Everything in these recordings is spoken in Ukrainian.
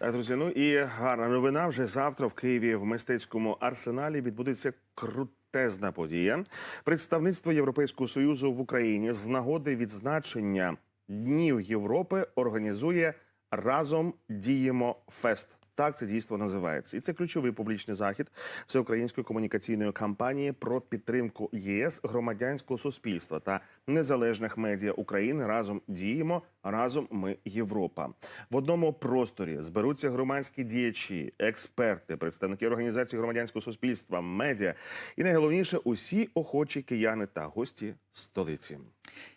Так, друзі, ну і гарна новина. Вже завтра в Києві в мистецькому арсеналі відбудеться крутезна подія. Представництво Європейського союзу в Україні з нагоди відзначення Днів Європи організує разом діємо фест. Так це дійство називається, і це ключовий публічний захід всеукраїнської комунікаційної кампанії про підтримку ЄС громадянського суспільства та незалежних медіа України. Разом діємо, разом ми Європа. В одному просторі зберуться громадські діячі, експерти, представники організацій громадянського суспільства, медіа і найголовніше усі охочі кияни та гості столиці.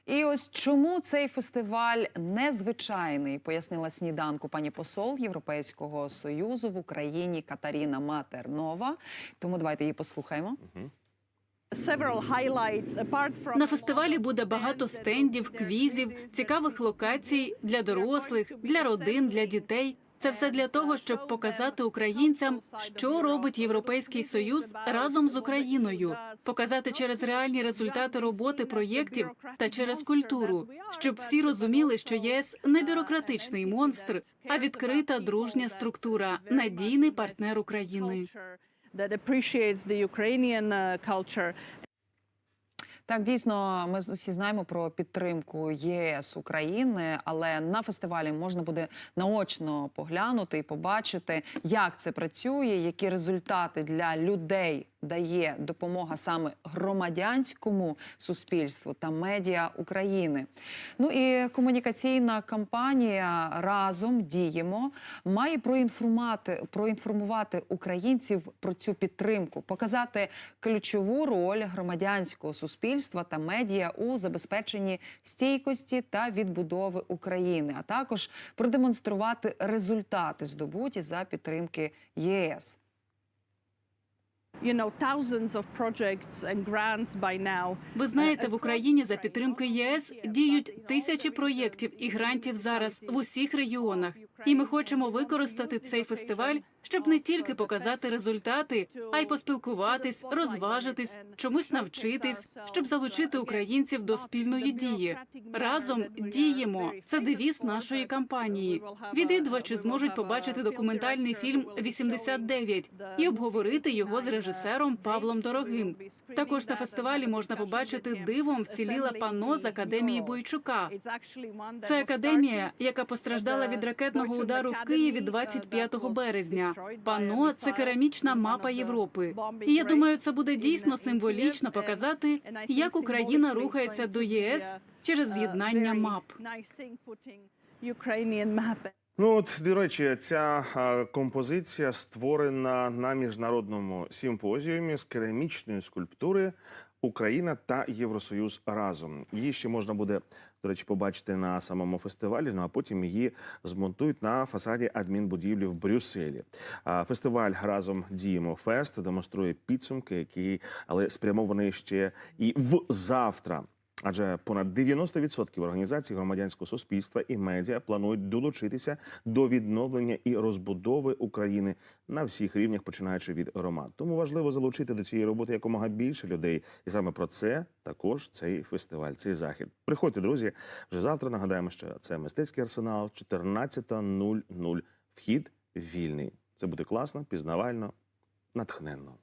І ось чому цей фестиваль незвичайний, пояснила сніданку пані посол Європейського союзу в Україні Катаріна Матернова. Тому давайте її послухаємо. На фестивалі буде багато стендів, квізів, цікавих локацій для дорослих, для родин, для дітей. Це все для того, щоб показати українцям, що робить Європейський Союз разом з Україною, показати через реальні результати роботи проєктів та через культуру, щоб всі розуміли, що ЄС не бюрократичний монстр, а відкрита дружня структура, надійний партнер України. that appreciates the Ukrainian uh, culture Так, дійсно, ми всі знаємо про підтримку ЄС України, але на фестивалі можна буде наочно поглянути і побачити, як це працює, які результати для людей дає допомога саме громадянському суспільству та медіа України. Ну і комунікаційна кампанія разом діємо має проінформувати, проінформувати українців про цю підтримку, показати ключову роль громадянського суспільства та медіа у забезпеченні стійкості та відбудови України, а також продемонструвати результати здобуті за підтримки ЄС. Ви знаєте, в Україні за підтримки єС діють тисячі проєктів і грантів зараз в усіх регіонах. І ми хочемо використати цей фестиваль, щоб не тільки показати результати, а й поспілкуватись, розважитись, чомусь навчитись, щоб залучити українців до спільної дії. Разом діємо. Це девіз нашої кампанії. Відвідувачі зможуть побачити документальний фільм «89» і обговорити його з режисером Павлом Дорогим. Також на фестивалі можна побачити дивом вціліла пано з академії Бойчука. Це академія, яка постраждала від ракетного удару в Києві 25 березня. Пано це керамічна мапа Європи. І я думаю, це буде дійсно символічно показати, як Україна рухається до ЄС через з'єднання мап. Ну от до речі, ця композиція створена на міжнародному симпозіумі з керамічної скульптури Україна та Євросоюз разом. Її ще можна буде до речі побачити на самому фестивалі. Ну а потім її змонтують на фасаді адмінбудівлі в Брюсселі. Фестиваль разом діємо фест демонструє підсумки, які але спрямовані ще і в завтра. Адже понад 90% організацій громадянського суспільства і медіа планують долучитися до відновлення і розбудови України на всіх рівнях, починаючи від громад. Тому важливо залучити до цієї роботи якомога більше людей, і саме про це також цей фестиваль, цей захід. Приходьте, друзі. Вже завтра нагадаємо, що це мистецький арсенал, 14.00. Вхід вільний. Це буде класно, пізнавально, натхненно.